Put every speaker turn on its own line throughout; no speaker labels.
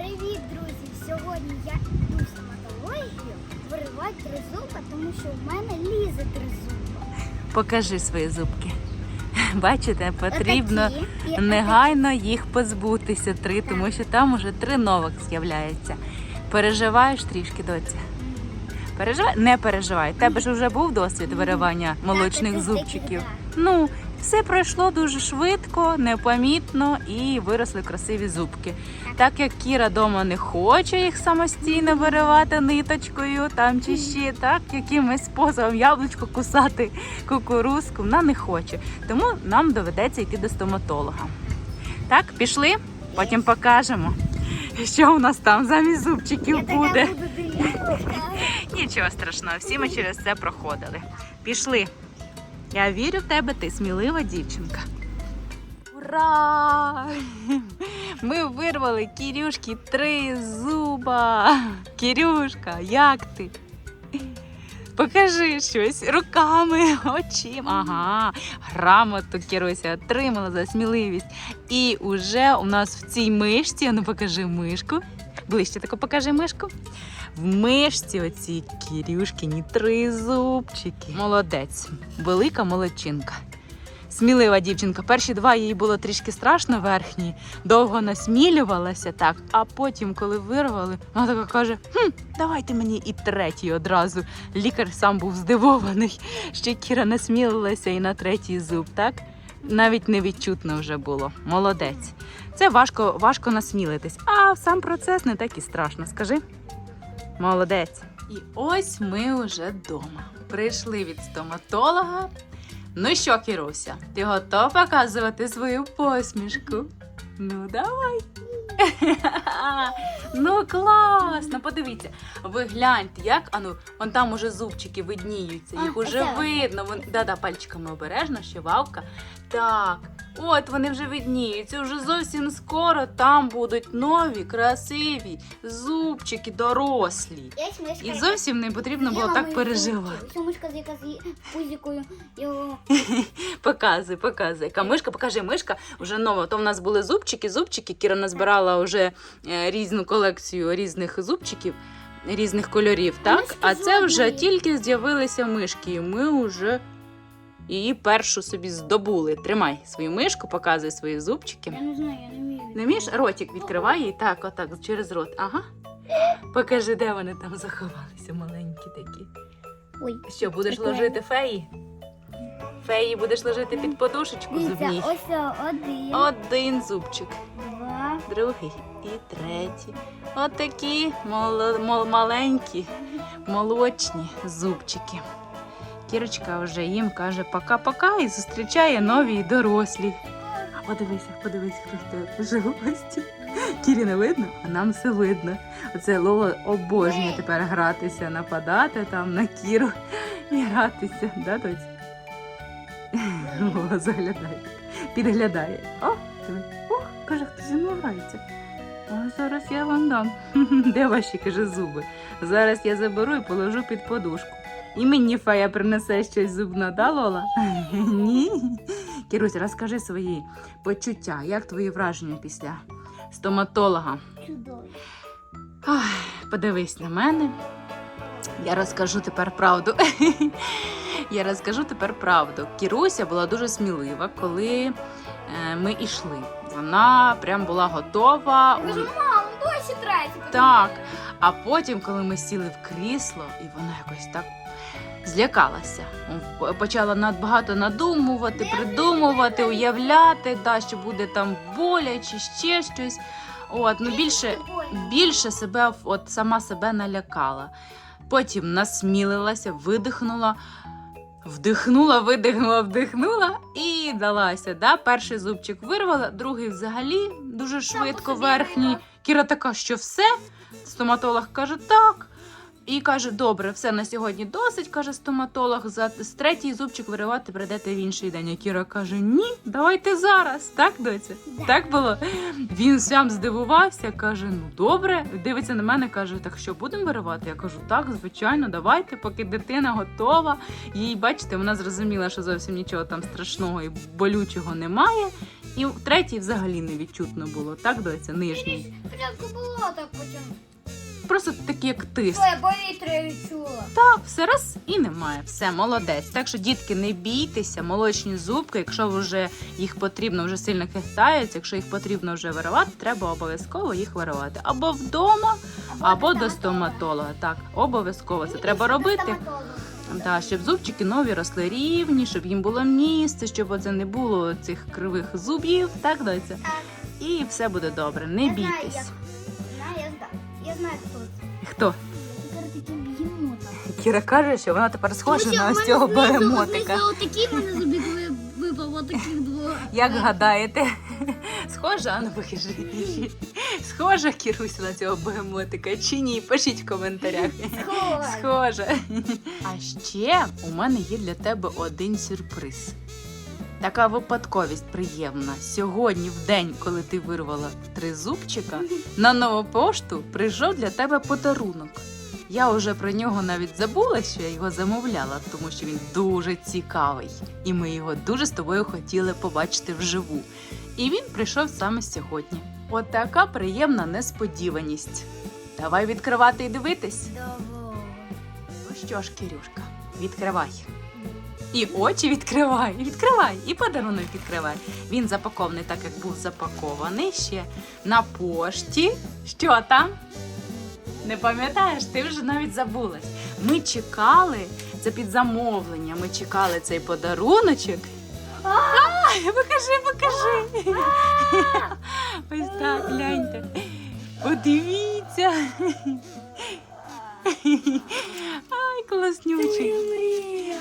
Привіт, друзі! Сьогодні я йду в стоматологію виривати три зуба, тому що в мене лізе три зуба.
Покажи свої зубки. Бачите, потрібно
Отакі
негайно їх позбутися три, тому що там уже три нових з'являється. Переживаєш трішки, доця? Переживай? Не переживай. Тебе ж вже був досвід виривання молочних зубчиків. Ну, все пройшло дуже швидко, непомітно і виросли красиві зубки. Так як Кіра дома не хоче їх самостійно виривати ниточкою там чи ще так, якимось способом яблучко кусати кукурузку, вона не хоче. Тому нам доведеться йти до стоматолога. Так, пішли? Потім покажемо, що у нас там замість зубчиків буде. Нічого страшного, всі ми через це проходили. Пішли. Я вірю в тебе, ти смілива дівчинка. Ура! Ми вирвали Кірюшки три зуба. Кірюшка, як ти? Покажи щось руками, очима. Ага, грамоту Кіруся отримала за сміливість. І уже у нас в цій мишці, ну покажи мишку. Ближче тако покажи мишку. В мишці оці Кірюшкіні три зубчики. Молодець, велика молодчинка. Смілива дівчинка. Перші два їй було трішки страшно верхні, довго насмілювалася так, а потім, коли вирвали, вона така каже: хм, давайте мені і третій одразу. Лікар сам був здивований, що Кіра насмілилася і на третій зуб, так? Навіть невідчутно вже було. Молодець. Це важко, важко насмілитись, а сам процес не так і страшно. Скажи. Молодець. І ось ми вже вдома. Прийшли від стоматолога. Ну що, Кіруся, ти готова показувати свою посмішку? Ну, давай. ну, класно, подивіться. Ви гляньте, як ану, вон там уже зубчики видніються, їх уже видно. Вон, да-да, пальчиками обережно, ще вавка. Так, от вони вже видніються. Вже зовсім скоро там будуть нові, красиві зубчики, дорослі.
Є мишка,
І зовсім не потрібно було так переживати.
Цю мишка, яка з пузикою його
Показуй, показуй. Яка мишка, покажи, мишка вже нова. То в нас були зубчики, зубчики. Кіра назбирала вже е, різну колекцію різних зубчиків, різних кольорів. Так? А це вже тільки з'явилися мишки, і ми вже її першу собі здобули. Тримай свою мишку, показуй свої зубчики.
Я не знаю, я не вмію.
Не вмієш? Ротик відкривай і так, отак, через рот. Ага. Покажи, де вони там заховалися, маленькі такі.
Ой.
Що, будеш
Прикольно.
ложити феї? Феї будеш ложити під подушечку.
Дивіться, ось один,
Один зубчик,
два,
другий і третій. От такі мол- мол- маленькі, молочні зубчики. Кірочка вже їм каже пока-пока і зустрічає нові й дорослі. А подивися, подивись, хто в гості. Кірі не видно, а нам все видно. Оце Лола обожнює тепер гратися, нападати там на Кіру і гратися, да, доць? Лола заглядає, підглядає. О. О, каже, хто зі мною грається. О, зараз я вам дам. Де ваші, каже, зуби? Зараз я заберу і положу під подушку. І мені фея принесе щось зубне, да, Лола? Ні. Кірусь, розкажи свої почуття, як твої враження після стоматолога?
чудові.
Ой, подивись на мене. Я розкажу тепер правду. Я розкажу тепер правду. Кіруся була дуже смілива, коли е, ми йшли. Вона прям була готова.
Я кажу, мам, досі третій.
Так. А потім, коли ми сіли в крісло, і вона якось так злякалася. Почала надбагато надумувати, придумувати, уявляти, да, що буде там боляче, ще щось. От, ну більше, більше себе от сама себе налякала. Потім насмілилася, видихнула, вдихнула, видихнула, вдихнула і далася. Да? Перший зубчик вирвала, другий взагалі дуже швидко верхній. Кіра така, що все. Стоматолог каже, так. І каже, добре, все на сьогодні досить, каже стоматолог. За з третій зубчик виривати прийдете в інший день. А Кіра каже: Ні, давайте зараз. Так, доця?
Да.
Так було. Він сам здивувався, каже: Ну добре. Дивиться на мене, каже: Так що будемо виривати? Я кажу, так, звичайно, давайте, поки дитина готова. Їй, бачите, вона зрозуміла, що зовсім нічого там страшного і болючого немає. І в третій взагалі не відчутно було, так, доця, нижній.
Спочатку було так потім.
Просто такий як тиск.
Повітря відчула.
Так, все раз і немає. Все, молодець. Так що, дітки, не бійтеся, молочні зубки, якщо вже їх потрібно, вже сильно кихтаються, якщо їх потрібно вже виривати, треба обов'язково їх виривати. Або вдома, або до стоматолога. Так, обов'язково це треба робити. Да, щоб зубчики нові росли рівні, щоб їм було місце, щоб оце не було цих кривих зубів, так, доця?
Так.
І все буде добре, не бійтесь.
Я знаю, хто це.
Хто? Кіра каже, що вона тепер схожа на ось цього бегемотика.
Отакі мене зубик випав, отаких двох.
Як гадаєте? Схожа, а ну покажи. Схожа Кіруся на цього бегемотика чи ні? Пишіть в коментарях. Схожа. А ще у мене є для тебе один сюрприз. Така випадковість приємна. Сьогодні, в день, коли ти вирвала три зубчика, на нову пошту прийшов для тебе подарунок. Я вже про нього навіть забула, що я його замовляла, тому що він дуже цікавий. І ми його дуже з тобою хотіли побачити вживу. І він прийшов саме сьогодні. От така приємна несподіваність. Давай відкривати і дивитись. Ну що ж, Кирюшка, відкривай. І очі відкривай, відкривай, і подарунок відкривай. Він запакований так, як був запакований ще на пошті. Що там? Не пам'ятаєш, ти вже навіть забулась. Ми чекали, це під замовлення, ми чекали цей подаруночок. Покажи, покажи. Ось так, гляньте. Подивіться. Ай, класнючий.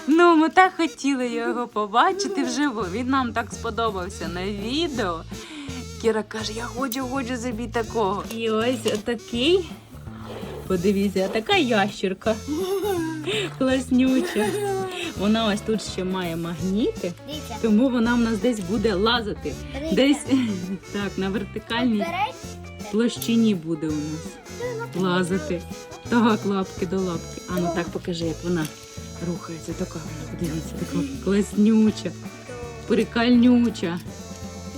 Ну, ми так хотіли його побачити вживу. Він нам так сподобався на відео. Кіра каже, я хочу, хочу собі такого. І ось такий. Подивіться, така ящерка. Класнюча. Вона ось тут ще має магніти,
Дивіться.
тому вона в нас десь буде лазити.
Дивіться.
Десь так, на вертикальній площині буде у нас лазити. Так, лапки до лапки. А ну так покажи, як вона рухається. Така вона, подивіться, така класнюча, прикольнюча.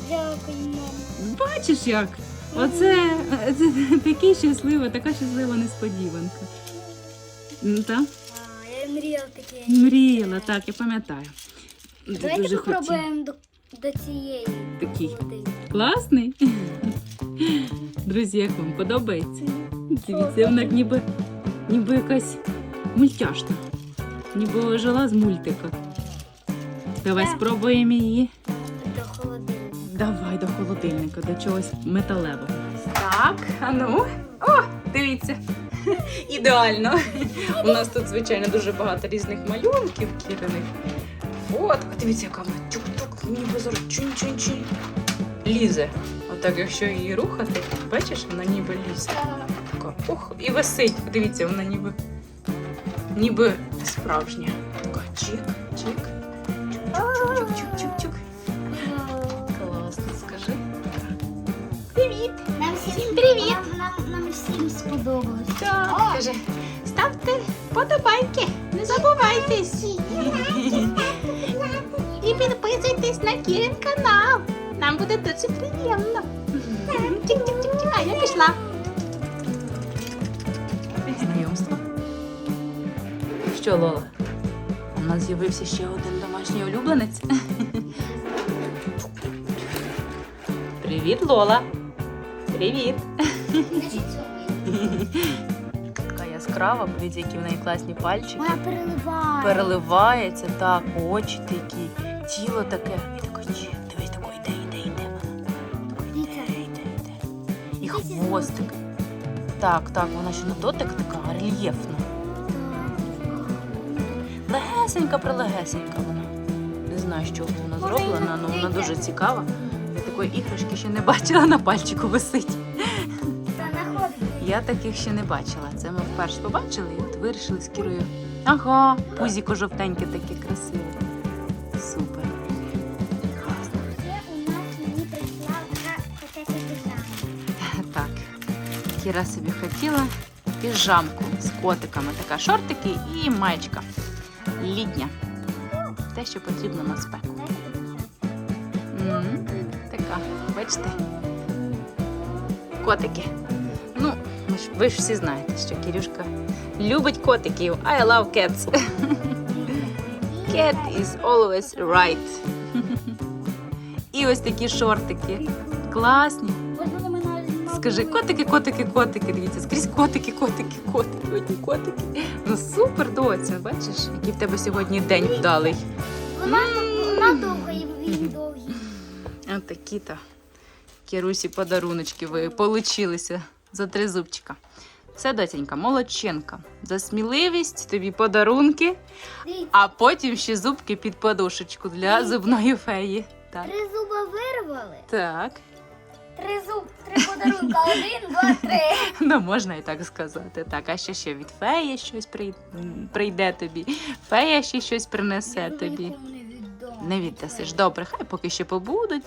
Дякую, мама.
Бачиш як? Оце це, такий щаслива, така щаслива несподіванка. Ну так,
А, я мріяла таке.
мріяла, так, я пам'ятаю.
Давайте
Дуже
попробуємо до, до цієї.
Такий.
води.
Класний. Друзі, як вам подобається? Дивіться, вона ніби, ніби якась мультяшна. Ніби жила з мультика. Давай
Так.
спробуємо її.
До холодильника.
Давай до холодильника, до чогось металевого. Так, а ну. О, дивіться. Ідеально. У нас тут, звичайно, дуже багато різних малюнків кіриних. От, дивіться, яка вона тюк-тюк, ніби зараз чунь-чунь-чунь. Лізе. Отак, якщо її рухати, бачиш, вона ніби лізе. Така, ух, і висить. Подивіться, вона ніби, ніби справжня. Така чик, чик. Чук-чук-чук-чук-чук. Класно, скажи. Привіт!
Нам всім,
привіт!
Нам, нам, нам всім сподобалось.
Так, каже, ставте подобайки, не забувайтесь. І підписуйтесь на Кірин канал. Нам буде дуже приємно. Тік-тік-тік-тік. А я пішла. Що, Лола? У нас з'явився ще один домашній улюбленець. Привіт, Лола. Привіт. Така яскрава, подивіться, які в неї класні пальчики.
Вона переливає.
Переливається, так, очі такі, тіло таке. І таке, чи, дивись, тако йде, йде, йде. Тако йде, йде, йде. І хвостик. Так, так, вона ще на дотик така рельєфна. Легесенька, прилегесенька вона. Не знаю, з чого вона зроблена, але вона дуже цікава. Я такої іграшки ще не бачила на пальчику висить. Я таких ще не бачила. Це ми вперше побачили і от вирішили з Кірою. Ага, пузіко жовтеньке таке красиве. Супер.
У нас мені прийшла така котяча піжама.
Так. Кіра собі хотіла піжамку з котиками. Така шортики і маєчка. Літня. Те, що потрібно на спеку.
Подивіться.
М, Така бачите? Котики. Ну, ви ж, ви ж всі знаєте, що Кирюшка любить котиків. I love cats. Cat is always right. І ось такі шортики. Класні. Скажи, котики, котики, котики. Дивіться, скрізь котики, котики, котики, одні котики. Ну супер, доця. Бачиш, який в тебе сьогодні день вдалий.
Вона, вона довга і він довгий.
От такі то Кірусі подаруночки ви получилися за три зубчика. Все, дотенька, молодчинка. За сміливість тобі подарунки, а потім ще зубки під подушечку для зубної феї. Так.
три зуба вирвали.
Так.
Три зуб, три подарунка. Один, два, три.
Ну, можна і так сказати. Так, а ще ще від феї щось прий- прийде тобі. Фея ще щось принесе тобі.
Нікому не віддам.
Не віддасиш. Добре, хай поки що побудуть.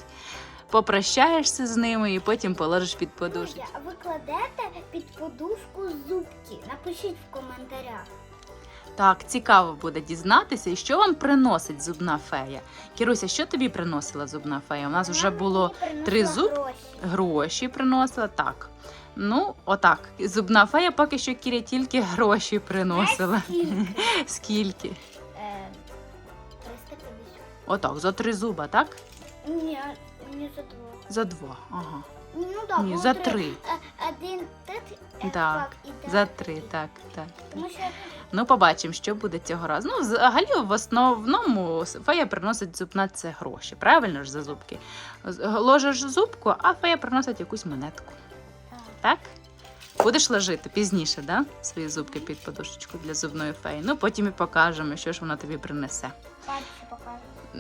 Попрощаєшся з ними і потім положиш під подушку.
Друзі, а ви кладете під подушку зубки? Напишіть в коментарях.
Так, цікаво буде дізнатися, і що вам приносить зубна фея. Кіруся, що тобі приносила зубна фея? У нас вже
Вона
було
мені принесла
три зуб?
гроші.
Гроші приносила. Так. Ну, отак. Зубна фея поки що Кіря тільки гроші приносила.
Скільки?
Скільки?
Е,
Отак, за три зуба, так?
Ні, не за два.
За два. Ага.
Ну да,
Ні, за три.
Е, Один е,
Так,
так, і так.
За три, так, так.
Тому що
Ну, побачимо, що буде цього разу. Ну, взагалі, в основному фея приносить зубна це гроші. Правильно ж за зубки? Ложиш зубку, а фея приносить якусь монетку.
так.
Будеш ложити пізніше, да? Свої зубки під подушечку для зубної феї. Ну, потім і покажемо, що ж вона тобі принесе.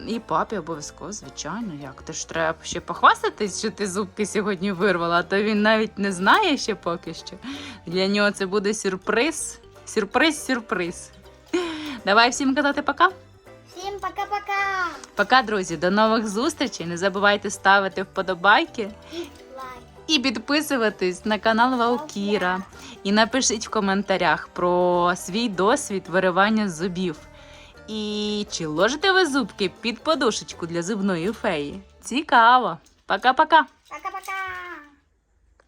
І папі обов'язково, звичайно, як. Ти ж треба ще похвастатись, що ти зубки сьогодні вирвала, а то він навіть не знає ще поки що. Для нього це буде сюрприз. Сюрприз, сюрприз. Давай всім казати пока.
Всім пока-пока.
Пока, друзі, до нових зустрічей. Не забувайте ставити вподобайки І підписуватись на канал Валкіра. І напишіть в коментарях про свій досвід виривання зубів. І чи ложите ви зубки під подушечку для зубної феї? Цікаво! Пока-пока!
Пока-пока.